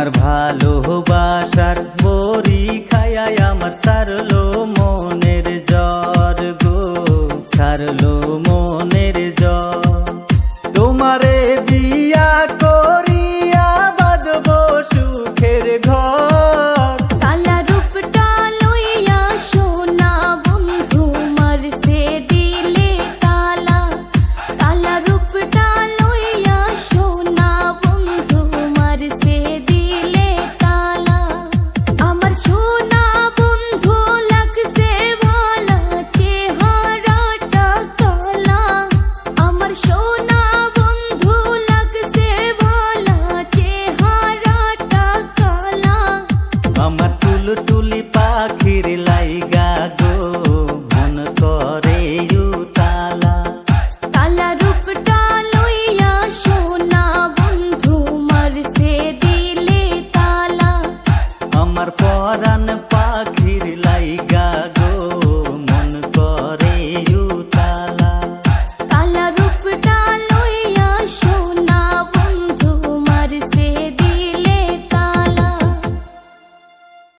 তোমার ভালোবাসার mar